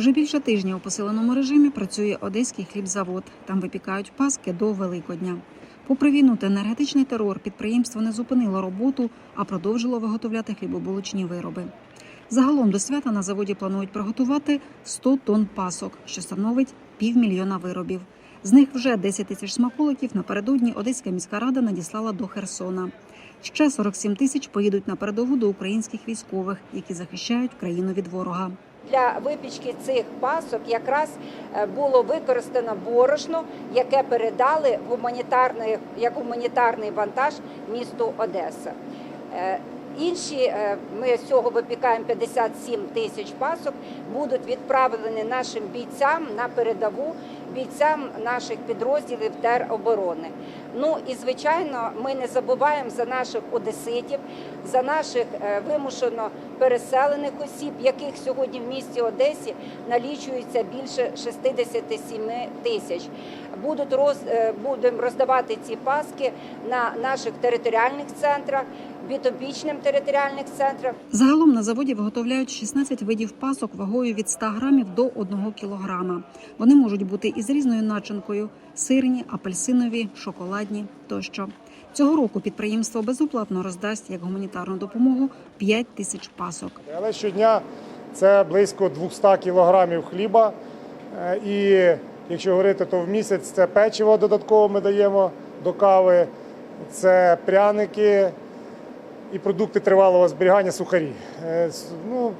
Вже більше тижня у посиленому режимі працює одеський хлібзавод. Там випікають паски до Великодня. Попри війну та енергетичний терор, підприємство не зупинило роботу, а продовжило виготовляти хлібобулочні вироби. Загалом до свята на заводі планують приготувати 100 тонн пасок, що становить півмільйона виробів. З них вже 10 тисяч смаколиків напередодні Одеська міська рада надіслала до Херсона. Ще 47 тисяч поїдуть на передову до українських військових, які захищають країну від ворога. Для випічки цих пасок якраз е, було використано борошно, яке передали гуманітарний, як гуманітарний вантаж місту Одеса. Е, Інші е, ми з цього випікаємо 57 тисяч пасок, будуть відправлені нашим бійцям на передову, бійцям наших підрозділів тероборони. Ну і звичайно, ми не забуваємо за наших одеситів, за наших е, вимушено переселених осіб, яких сьогодні в місті Одесі налічується більше 67 тисяч. Будуть роз, е, будемо роздавати ці паски на наших територіальних центрах, бітопічним територіальних центрах. Загалом на заводі виготовляють 16 видів пасок вагою від 100 грамів до 1 кілограма. Вони можуть бути із різною начинкою: сирні, апельсинові, шоколадні тощо. Цього року підприємство безоплатно роздасть як гуманітарну допомогу 5 тисяч пасок. Але щодня це близько 200 кілограмів хліба. Е, І якщо говорити, то в місяць це печиво додатково ми даємо до кави, це пряники і продукти тривалого зберігання сухарі. Е, Ну,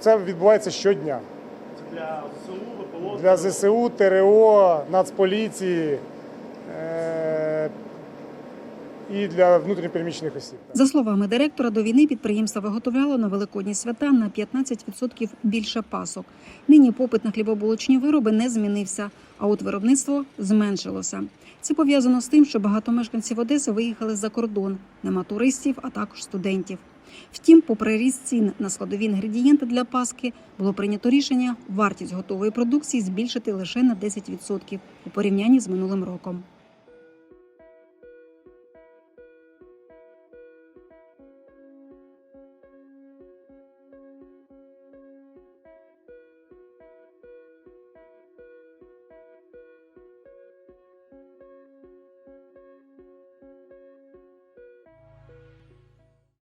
це відбувається щодня. Це для ЗСУ. Для ЗСУ, ТРО, Нацполіції і для внутрішньопереміщених осіб. За словами директора, до війни підприємство виготовляло на великодні свята на 15% більше пасок. Нині попит на хлібобулочні вироби не змінився, а от виробництво зменшилося. Це пов'язано з тим, що багато мешканців Одеси виїхали за кордон, нема туристів, а також студентів. Втім, попри ріст цін на складові інгредієнти для паски, було прийнято рішення вартість готової продукції збільшити лише на 10% у порівнянні з минулим роком.